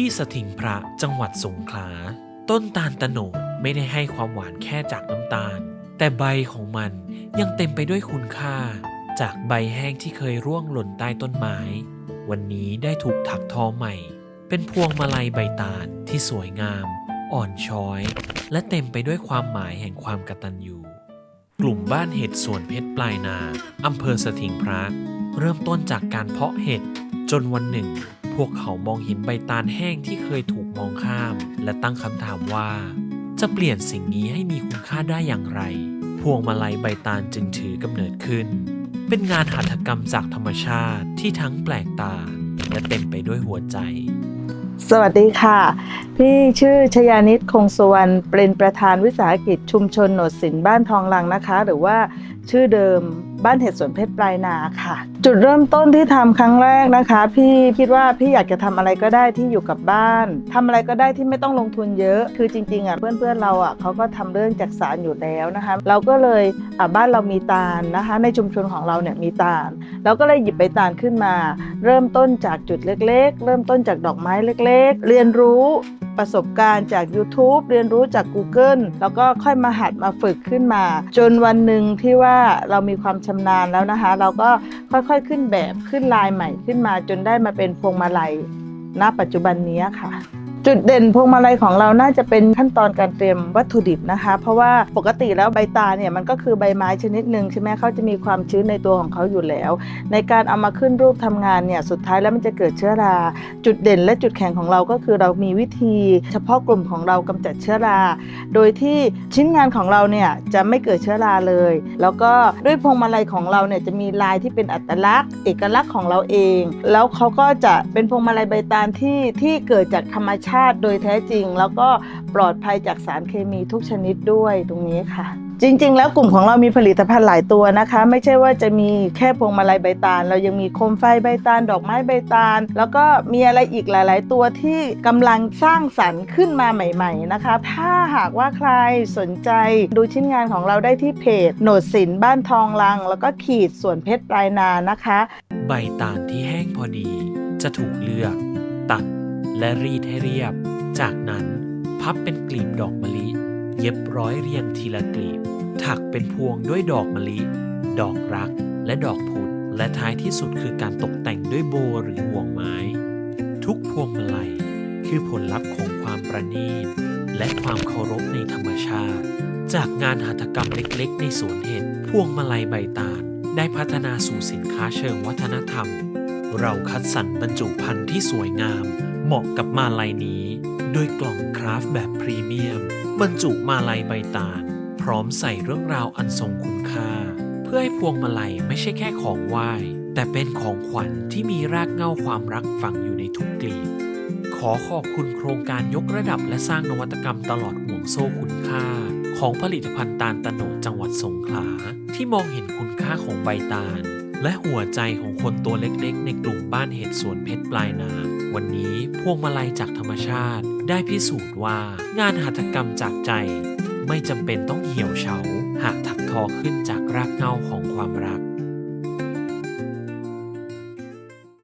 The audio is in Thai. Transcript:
ที่สถิงพระจังหวัดสงขลา ต้นตาลตะโหนดไม่ได้ให้ความหวานแค่จากน้ำตาล แต่ใบของมันยังเต็มไปด้วยคุณค่า จากใบแห้งที่เคยร่วงหล่นใต้ต้นไม้ วันนี้ได้ถูกถักทอใหม่ เป็นพวงมาลัยใบตาลที่สวยงาม อ่อนช้อย และเต็มไปด้วยความหมายแห่งความกตัญญูกลุ่มบ้านเห็ดสวนเพชรปลายนาอำเภอสถิงพระ เริ่มต้นจากการเพาะเห็ดจนวันหนึ่ง พวกเขามองเห็นใบตาลแห้งที่เคยถูกมองข้าม และตั้งคำถามว่า จะเปลี่ยนสิ่งนี้ให้มีคุณค่าได้อย่างไร พวงมาลัยใบตาลจึงถือกำเนิดขึ้น เป็นงานหัตถกรรมจากธรรมชาติที่ทั้งแปลกตา และเต็มไปด้วยหัวใจ สวัสดีค่ะพี่ชื่อชยานิตคงสุวรรณเป็นประธานวิสาหกิจชุมชนโหนดสินบ้านทองลังนะคะ หรือว่าชื่อเดิมบ้านเห็ดสวนเพชรปลายนาค่ะ จุดเริ่มต้นที่ทำครั้งแรกนะคะ พี่คิดว่าพี่อยากจะทำอะไรก็ได้ที่อยู่กับบ้านทำอะไรก็ได้ที่ไม่ต้องลงทุนเยอะ คือจริงๆอะเพื่อนๆเราอะเขาก็ทำเรื่องจักสารอยู่แล้วนะคะ เราก็เลยอะบ้านเรามีตาลนะคะ ในชุมชนของเราเนี่ยมีตาลเราก็เลยหยิบใบตาลขึ้นมา เริ่มต้นจากจุดเล็ก ๆ เริ่มต้นจากดอกไม้เล็ก ๆ เรียนรู้ ประสบการณ์จาก YouTube เรียนรู้จาก Google แล้วก็ค่อยมาหัดมาฝึกขึ้นมา จนวันหนึ่งที่ว่าเรามีความชำนาญแล้วนะคะ เราก็ค่อยๆขึ้นแบบขึ้นลายใหม่ขึ้นมา จนได้มาเป็นพวงมาลัยณปัจจุบันนี้ค่ะ จุดเด่นพวงมาลัยของเราน่าจะเป็นขั้นตอนการเตรียมวัตถุดิบนะคะ เพราะว่าปกติแล้วใบตาเนี่ยมันก็คือใบไม้ชนิดหนึ่งใช่ไหมเขาจะมีความชื้นในตัวของเขาอยู่แล้ว ในการเอามาขึ้นรูปทำงานเนี่ยสุดท้ายแล้วมันจะเกิดเชื้อรา จุดเด่นและจุดแข็งของเราก็คือเรามีวิธี เฉพาะกลุ่มของเรากำจัดเชื้อรา โดยที่ชิ้นงานของเราเนี่ยจะไม่เกิดเชื้อราเลย แล้วก็ด้วยพวงมาลัยของเราเนี่ยจะมีลายที่เป็นอัตลักษณ์ เอกลักษณ์ของเราเอง แล้วเขาก็จะเป็นพวงมาลัยใบตาลที่ที่เกิดจากธรรมชาติโดยแท้จริง แล้วก็ปลอดภัยจากสารเคมีทุกชนิดด้วยตรงนี้ค่ะ จริง ๆ แล้วกลุ่มของเรามีผลิตภัณฑ์หลายตัวนะคะ ไม่ใช่ว่าจะมีแค่พวงมาลัยใบตาล เรายังมีโคมไฟใบตาล ดอกไม้ใบตาล แล้วก็มีอะไรอีกหลาย ๆ ตัวที่กำลังสร้างสรรค์ขึ้นมาใหม่ ๆ นะคะ ถ้าหากว่าใครสนใจดูชิ้นงานของเราได้ที่เพจโหนดสินบ้านทองลัง แล้วก็ขีดส่วนเพชรปลายนานะคะ ใบตาลที่แห้งพอดีจะถูกเลือกตัด และรีดให้เรียบ จากนั้นพับเป็นกลีบดอกมะลิ เย็บร้อยเรียงทีละกลีบ ถักเป็นพวงด้วยดอกมะลิ ดอกรัก และดอกพุธและท้ายที่สุดคือการตกแต่งด้วยโบหรือห่วงไม้ ทุกพวงมาลัยคือผลลัพธ์ของความประณีต และความเคารพในธรรมชาติ จากงานหัตถกรรมเล็กๆ ในสวนเห็ดพวงมาลัยใบตาล ได้พัฒนาสู่สินค้าเชิงวัฒนธรรม เราคัดสรรบรรจุภัณฑ์ที่สวยงาม เหมาะกับมาลัยนี้โดยกล่องคราฟต์แบบพรีเมียม บรรจุมาลัยใบตาล พร้อมใส่เรื่องราวอันทรงคุณค่า เพื่อให้พวงมาลัยไม่ใช่แค่ของไหว้ แต่เป็นของขวัญที่มีรากเหง้าความรักฝังอยู่ในทุกกลีบขอขอบคุณโครงการยกระดับและสร้างนวัตกรรมตลอดห่วงโซ่คุณค่า ของผลิตภัณฑ์ตาลตะโหนดจังหวัดสงขลา ที่มองเห็นคุณค่าของใบตาล และหัวใจของคนตัวเล็กๆ ในกลุ่มบ้านเห็ดสวนเพชรปลายนา วันนี้พวงมาลัยจากธรรมชาติ ได้พิสูจน์ว่างานหัตถกรรมจากใจ ไม่จำเป็นต้องเหี่ยวเฉา หากถักทอขึ้นจากรากเหง้าของความรัก